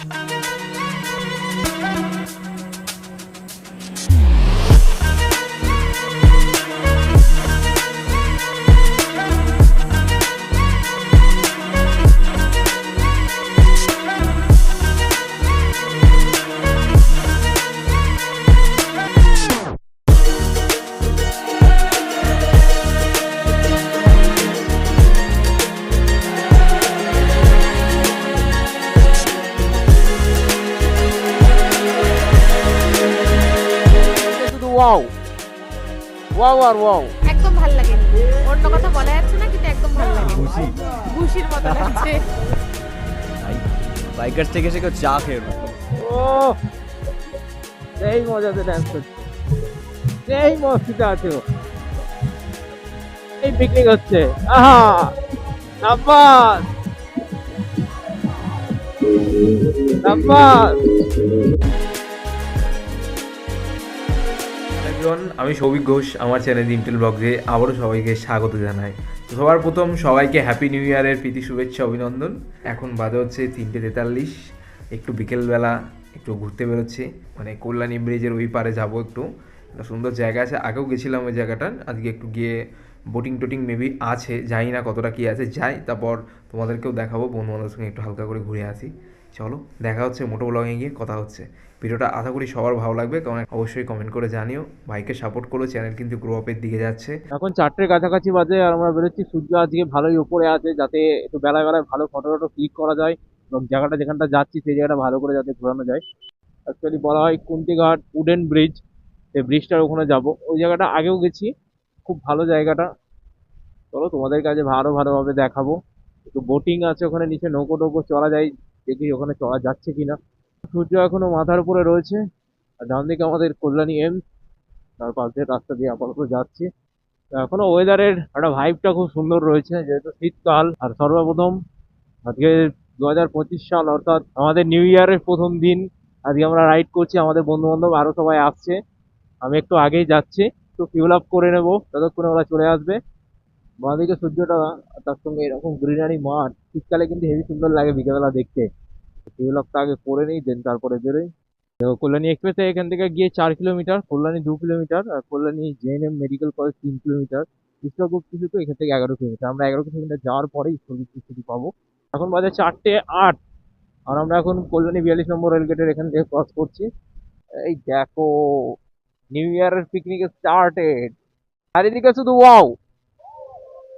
শুধু ওয়াও আর ওয়াও একদম ভালো লাগেনি অন্য কথা বলা যাচ্ছে না কিন্তু একদম ভালো লাগে। খুশি? ঘুষির মতো লাগছে। বাইকার থেকে সে কেউ চা খেয়ে ও সেই মজাতে ডান্স করছে। সেই মস্তিতে আছে ও। এই পিকনিক হচ্ছে। আহা নাম্বার নাম্বার এভরিওয়ান আমি সৌভিক ঘোষ, আমার চ্যানেল ইন্টেল ব্লগে আবারও সবাইকে স্বাগত জানাই। তো সবার প্রথম সবাইকে হ্যাপি নিউ ইয়ারের প্রীতি, শুভেচ্ছা, অভিনন্দন। এখন বাজে হচ্ছে তিনটে তেতাল্লিশ, একটু বিকেলবেলা একটু ঘুরতে বেরোচ্ছি। মানে কল্যাণী ব্রিজের ওই পারে যাব একটু। একটা সুন্দর জায়গা আছে, আগেও গেছিলাম ওই জায়গাটার, আজকে একটু গিয়ে বোটিং টোটিং মেবি আছে জানি না কতটা কি আছে, যাই, তারপর তোমাদেরকেও দেখাবো বন্ধু বান্ধবের সঙ্গে একটু হালকা করে ঘুরে আসি। চলো, দেখা হচ্ছে মোটো ব্লগে গিয়ে, কথা হচ্ছে। ভিডিওটা আশা করি সবার ভালো লাগবে, কারণ অবশ্যই কমেন্ট করে জানিও। ভাইকে সাপোর্ট করো চ্যানেল কিন্তু গ্রো আপের দিকে যাচ্ছে। এখন চারটের কাছাকাছি বাজে, আর আমরা বেরোচ্ছি। সূর্য আজকে ভালোই উপরে আছে, যাতে একটু বেলায় বেলায় ভালো ফটো টটো ক্লিক করা যায়, এবং জায়গাটা যেখানটা যাচ্ছি, সেই জায়গাটা ভালো করে যাতে ঘোরানো যায়। অ্যাকচুয়ালি বলা হয় কুন্তিঘাট উডেন ব্রিজ সেই ব্রিজটার ওখানে যাব। ওই জায়গাটা আগেও গেছি, খুব ভালো জায়গাটা। চলো তোমাদের কাছে ভালো ভালোভাবে দেখাবো। একটু বোটিং আছে ওখানে, নিচে নৌকো টৌকো চলা যায়। দেখি ওখানে চলা যাচ্ছে কিনা। সূর্য এখনও মাথার উপরে রয়েছে। আর ডান দিকে আমাদের কল্যাণী এম তার পাশ দিয়ে রাস্তা দিয়ে আপাতত যাচ্ছি। এখনও ওয়েদারের একটা ভাইবটা খুব সুন্দর রয়েছে, যেহেতু শীতকাল। আর সর্বপ্রথম আজকে দু হাজার পঁচিশ সাল, অর্থাৎ আমাদের নিউ ইয়ারের প্রথম দিন, আজকে আমরা রাইড করছি, আমাদের বন্ধু বান্ধব আরও সবাই আসছে। আমি একটু আগেই যাচ্ছি, একটু ফিউল আপ করে নেব ততক্ষণে ওরা চলে আসবে। বাঁদিকে সূর্যটা, তার সঙ্গে এরকম গ্রিনারি মাঠ, শীতকালে কিন্তু হেভি সুন্দর লাগে বিকেলবেলা দেখতে। ফিউল আপটা আগে করে নিই দেন তারপরে বেরোই। দেখো, কল্যাণী এক্সপ্রেসে এখান থেকে গিয়ে চার কিলোমিটার, কল্যাণী দু কিলোমিটার, আর কল্যাণী জেএনএম মেডিকেল কলেজ তিন কিলোমিটার। ইসলামপুর কিছু তো এখান থেকে এগারো কিলোমিটার। আমরা এগারো কিলোমিটার যাওয়ার পরেই ইসলামপুর কিছু পাবো। এখন বাজে চারটে আট, আর আমরা এখন কল্যাণী বিয়াল্লিশ নম্বর রেলগেটের এখান থেকে ক্রস করছি। এই দেখো নিউ ইয়ারের পিকনিক স্টার্টেড চারিদিকে শুধু ওয়াও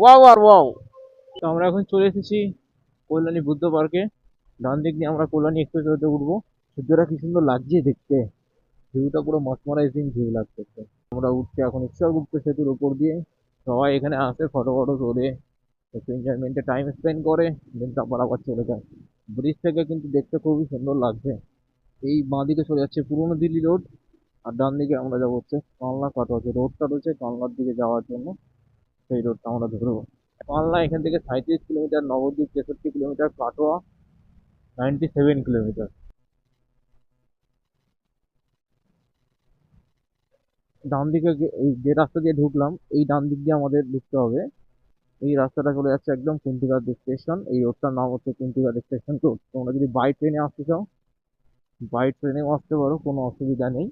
ওয়াও আর ওয়াও তো আমরা এখন চলে এসেছি কল্যাণী বুদ্ধ পার্কে ডান দিক দিয়ে আমরা কল্যাণী এক্সপ্রেসওয়েতে উঠবো সূর্যটা কি সুন্দর লাগছে দেখতে? ভিউটা পুরো মসমরাইজিং ভিউ লাগছে আমরা উঠছি এখন ঈশ্বরগুপ্ত সেতুর উপর দিয়ে। সবাই এখানে আসে ফটো ফটো তোলে। একটু এনজয়মেন্টে টাইম স্পেন্ড করে দেন তারপর আবার চলে যায়। ব্রিজ থেকে কিন্তু দেখতে খুবই সুন্দর লাগছে। এই বাঁ দিকে চলে যাচ্ছে পুরনো দিল্লি রোড, আর ডান দিকে আমরা যাব হচ্ছে কালনা কাটোয়া যে রোডটা রয়েছে কালনার দিকে যাওয়ার জন্য। সেই রোডটা আমরা ধরবো। কালনা এখান থেকে সাঁত্রিশ কিলোমিটার, নবদ্বীপ তেষট্টি kilometre, Katwa. Ninety seven kilometre. ডান দিকে এই যে রাস্তা দিয়ে ঢুকলাম, এই ডান দিক দিয়ে আমাদের ঢুকতে হবে। এই রাস্তাটা চলে যাচ্ছে একদম কুন্তিঘাট স্টেশন এই রোডটার নাম হচ্ছে কুন্তিঘাট স্টেশন রোড তোমরা যদি বাই ট্রেনে আসতে চাও বাই ট্রেনেও আসতে পারো, কোনো অসুবিধা নেই।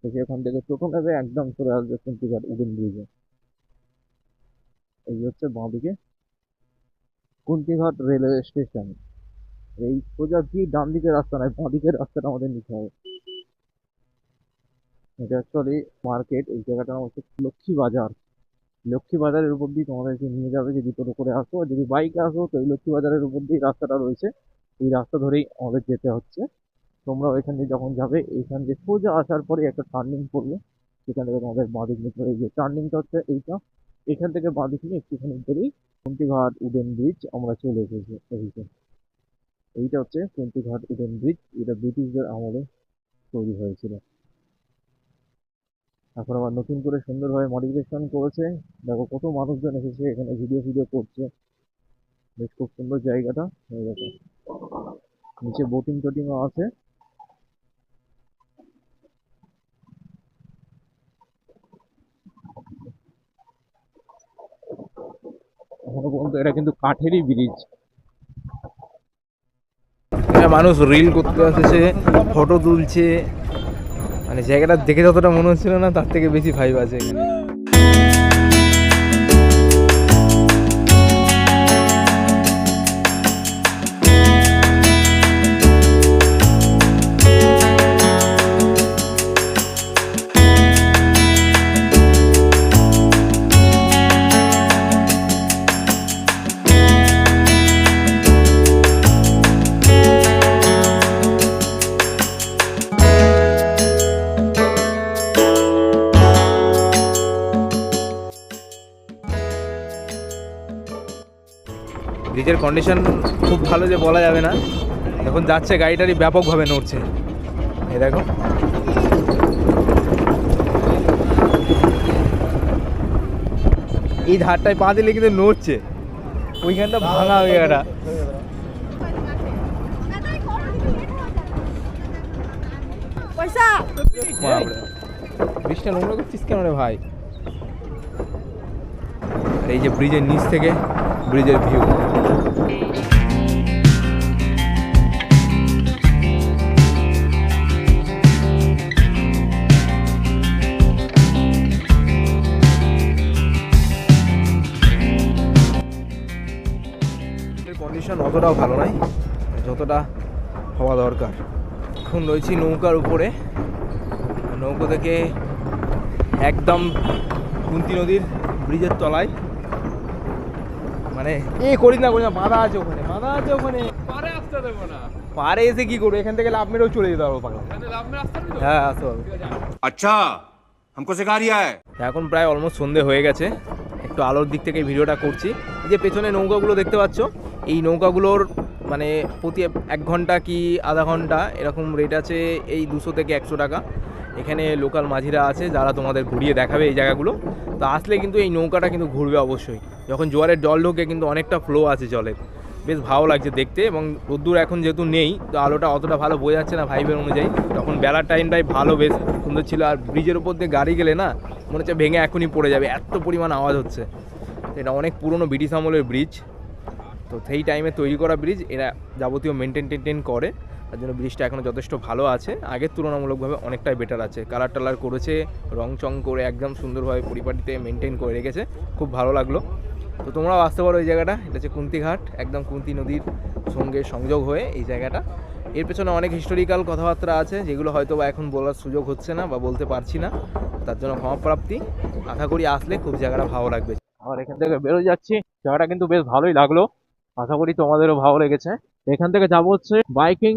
তো সেখান থেকে টোটো নেবে, একদম চলে আসবে কুন্তিঘাট উডেন ব্রিজে এই হচ্ছে বাঁদিকে কুন্তিঘাট রেলওয়ে স্টেশন এই সোজা কি ডান দিকের রাস্তা নয় বাঁদিকের রাস্তাটা আমাদের নিতে হবে। এটা অ্যাকচুয়ালি মার্কেট এই জায়গাটার নাম হচ্ছে লক্ষ্মী বাজার। লক্ষ্মী বাজারের উপর দিয়ে তোমাদেরকে নিয়ে যাবে যদি টোটো করে আসো, আর যদি বাইকে আসো, তো এই লক্ষ্মী বাজারের উপর দিয়ে রাস্তাটা রয়েছে। এই রাস্তা ধরেই আমাদের যেতে হচ্ছে। তোমরা ওইখান দিয়ে যখন যাবে, এইখান দিয়ে সোজা আসার পরে একটা টার্নিং পড়বে। সেখান থেকে তোমাদের বাঁদিক নিতে হবে টার্নিংটা হচ্ছে এইটা। এখান থেকে বাঁদিক নিয়ে একটুখানি বেরিয়ে কুন্তিঘাট, উডেন ব্রিজ আমরা চলে এসেছি। এইটা হচ্ছে কুন্তিঘাট উডেন ব্রিজ এটা ব্রিটিশদের আমলে তৈরি হয়েছিল। এখন আবার নতুন করে সুন্দরভাবে মডিফিকেশন করেছে। দেখো কত মানুষজন এসেছে, এখানে ভিডিও ভিডিও করছে। বেশ খুব সুন্দর জায়গাটা, এই দেখো। নিচে বোটিং টোটিংও আছে। এখনও পর্যন্ত এটা কিন্তু কাঠেরই ব্রিজ মানুষ রিল করতে আসছে ফটো তুলছে। মানে জায়গাটা দেখে যতটা মনে হচ্ছিল না, তার থেকে বেশি ভাইব আছে এখানে। ব্রিজের কন্ডিশন খুব ভালো যে বলা যাবে না। এখন যাচ্ছে গাড়িটারই ব্যাপকভাবে নড়ছে। এই দেখো। এই ধারটায় পা দিলে কিন্তু নড়ছে। ওইখানটা ভাঙা হয়ে গেটা পয়সা। নোংরা করছিস কেন রে ভাই? এই যে ব্রিজের নিচ থেকে ব্রিজের ভিউ কন্ডিশন অতটাও ভালো নয় যতটা হওয়া দরকার। এখন রয়েছি নৌকার উপরে। নৌকো থেকে একদম কুন্তি নদীর ব্রিজের তলায়। মানে এ করিস না করিস না বাধা আছে ওখানে বাধা আছে ওখানে পারে আসতে দেবো না পারে এসে কি করবো এখান থেকে লাভ মেরেও চলে যেতে পারবো পাগলা লাভ মেরে আসতে হবে হ্যাঁ আসতে পারবো अच्छा हमको सिखा रिया है এখন প্রায় অলমোস্ট সন্ধে হয়ে গেছে একটু আলোর দিক থেকে ভিডিওটা করছি এই যে পেছনে নৌকাগুলো দেখতে পাচ্ছ এই নৌকাগুলোর মানে প্রতি এক ঘণ্টা কি আধা ঘণ্টা এরকম রেট আছে এই দুশো থেকে একশো টাকা। এখানে লোকাল মাঝিরা আছে যারা তোমাদের ঘুরিয়ে দেখাবে এই জায়গাগুলো। তো আসলে কিন্তু এই নৌকাটা কিন্তু ঘুরবে অবশ্যই। যখন জোয়ারের জল ঢোকে কিন্তু অনেকটা ফ্লো আছে জলের। বেশ ভালো লাগছে দেখতে এবং রোদ্দুর এখন যেহেতু নেই, তো আলোটা অতটা ভালো বোঝা যাচ্ছে না ভাইবের অনুযায়ী। তখন বেলার টাইমটাই ভালো, বেশ সুন্দর ছিল। আর ব্রিজের উপর দিয়ে গাড়ি গেলে না মনে হচ্ছে ভেঙে এখনই পড়ে যাবে। এত পরিমাণ আওয়াজ হচ্ছে। এটা অনেক পুরনো ব্রিটিশ আমলের ব্রিজ তো সেই টাইমে তৈরি করা ব্রিজ এরা যাবতীয় মেনটেন টেনটেন করে। তার জন্য ব্রিজটা এখনও যথেষ্ট ভালো আছে। আগের তুলনামূলকভাবে অনেকটাই বেটার আছে। কালার টালার করেছে, রং চং করে একদম সুন্দরভাবে পরিপাটিতে মেনটেন করে রেখেছে। খুব ভালো লাগল। তো তোমরাও আসতে পারো এই জায়গাটা। এটা হচ্ছে কুন্তিঘাট, একদম কুন্তি নদীর সঙ্গে সংযোগ হয়ে এই জায়গাটা। এর পেছনে অনেক হিস্টোরিক্যাল কথাবার্তা আছে, যেগুলো হয়তো বা এখন বলার সুযোগ হচ্ছে না বা বলতে পারছি না। তার জন্য ক্ষমাপ্রাপ্তি আশা করি আসলে খুব জায়গাটা ভালো লাগবে। আর এখান থেকে বেরোয় যাচ্ছি। জায়গাটা কিন্তু বেশ ভালোই লাগল। আশা করি তোমাদেরও ভালো লেগেছে। এখান থেকে যাব হচ্ছে বাইকিং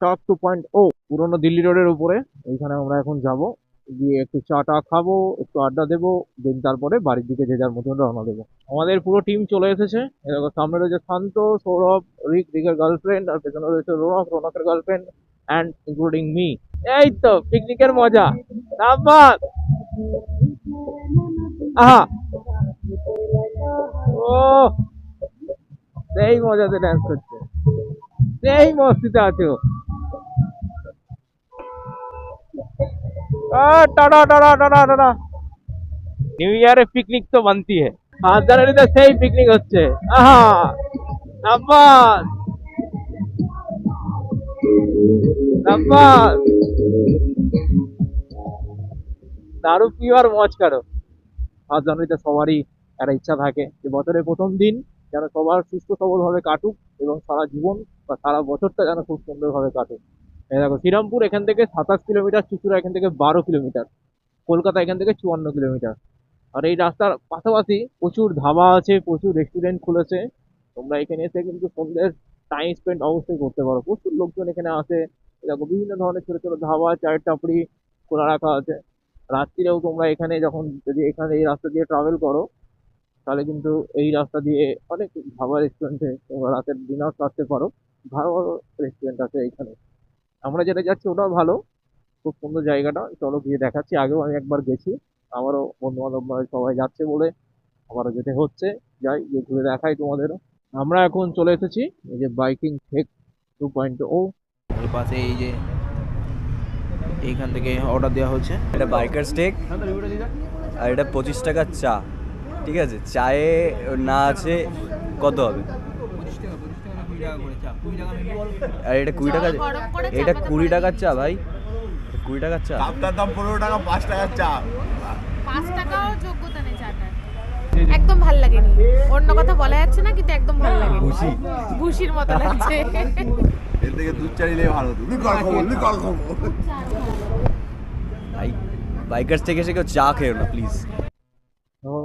টপ টু পয়েন্ট ও পুরোনো দিল্লি রোডের উপরে। এইখানে আমরা এখন যাব। গিয়ে একটু চা টা খাব, একটু আড্ডা দেবো, দেন তারপরে বাড়ির দিকে যে যার মতন রওনা দেবো। আমাদের পুরো টিম চলে এসেছে। এরকম সামনে রয়েছে শান্ত, সৌরভ, রিক, রিকের গার্লফ্রেন্ড আর পেছনে রয়েছে রৌনক, রৌনকের গার্লফ্রেন্ড অ্যান্ড ইনক্লুডিং মি এই তো পিকনিকের মজা। তারপর আহা! ও! সেই মজাতে ড্যান্স করছে। সেই মস্তিতে আছে ও। Tata tata tata tata new ইয়ারে পিকনিক তো বানতি পাঁচ জানুয়ারিতে সেই পিকনিক হচ্ছে। আহা দারু পিও আর মজ করো। পাঁচ জানুয়ারিতে সবারই একটা ইচ্ছা থাকে যে বছরের প্রথম দিন যেন সবার সুস্থ সবলভাবে কাটুক এবং সারা জীবন বা সারা বছরটা যেন খুব সুন্দরভাবে কাটুক। দেখো, শ্রীরামপুর এখান থেকে সাতাশ কিলোমিটার চুচুড়া এখান থেকে বারো কিলোমিটার, কলকাতা এখান থেকে চুয়ান্ন কিলোমিটার। আর এই রাস্তার পাশাপাশি প্রচুর ধাবা আছে, প্রচুর রেস্টুরেন্ট খুলেছে। তোমরা এখানে এসে কিন্তু সন্ধ্যের টাইম স্পেন্ড অবশ্যই করতে পারো। প্রচুর লোকজন এখানে আসে। দেখো, বিভিন্ন ধরনের ছোট ছোট ধাবা, চায়ের টাপড়ি খোলা রাখা আছে। রাত্রিরেও তোমরা এখানে যখন যদি এখানে এই রাস্তা দিয়ে ট্রাভেল করো তাহলে কিন্তু এই রাস্তা দিয়ে অনেক ধাবা রেস্টুরেন্টে তোমরা রাতের ডিনার করতে পারো ভালো ভালো রেস্টুরেন্ট আছে এইখানে। আমরা যেটা যাচ্ছি ওটাও ভালো, খুব সুন্দর জায়গাটা। চলো গিয়ে দেখাচ্ছি। আগেও আমি একবার গেছি, আমারও বন্ধু বান্ধব সবাই যাচ্ছে বলে আমারও যেতে হচ্ছে। যাই, গিয়ে ঘুরে দেখাই তোমাদেরও। আমরা এখন চলে এসেছি, এই যে বাইকিং টেক টু পয়েন্ট ও পাশে এই যে এইখান থেকে অর্ডার দেওয়া হচ্ছে। এটা বাইকার স্টেক আর এটা পঁচিশ টাকার চা। ঠিক আছে চায়ে না আছে কত হবে? আর এটা কুড়ি টাকা এটা কুড়ি টাকার চা ভাই। কুড়ি টাকার চা। কাপটার দাম পনেরো টাকা পাঁচ টাকার চা। পাঁচ টাকাও যোগ্যতা নেই চাটার একদম ভালো লাগেনি। অন্য কথা বলা যাচ্ছে না কিন্তু একদম ভালো লাগেনি। ভুসি। ভুসির মতো লাগছে। এর থেকে দুধ চা নিলেই ভালো হতো। লিকর খাব লিকর খাব। ভাই বাইকার্স থেকে এসে কেউ চা খেও না প্লিজ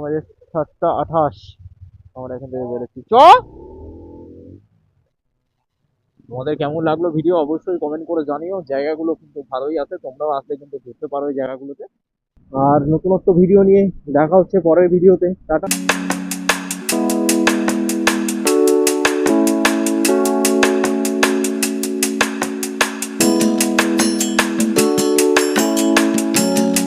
বাজে সাতটা আঠাশ। আমরা এখান থেকে বেরোচ্ছি। চ! তোমাদের কেমন লাগল ভিডিও অবশ্যই কমেন্ট করে জানিও। জায়গাগুলো কিন্তু ভালোই আছে, তোমরাও আসলে কিন্তু ঘুরতে পারো এই জায়গাগুলোতে। আর নতুনত্ব ভিডিও নিয়ে দেখা হচ্ছে পরের ভিডিওতে। টাটা।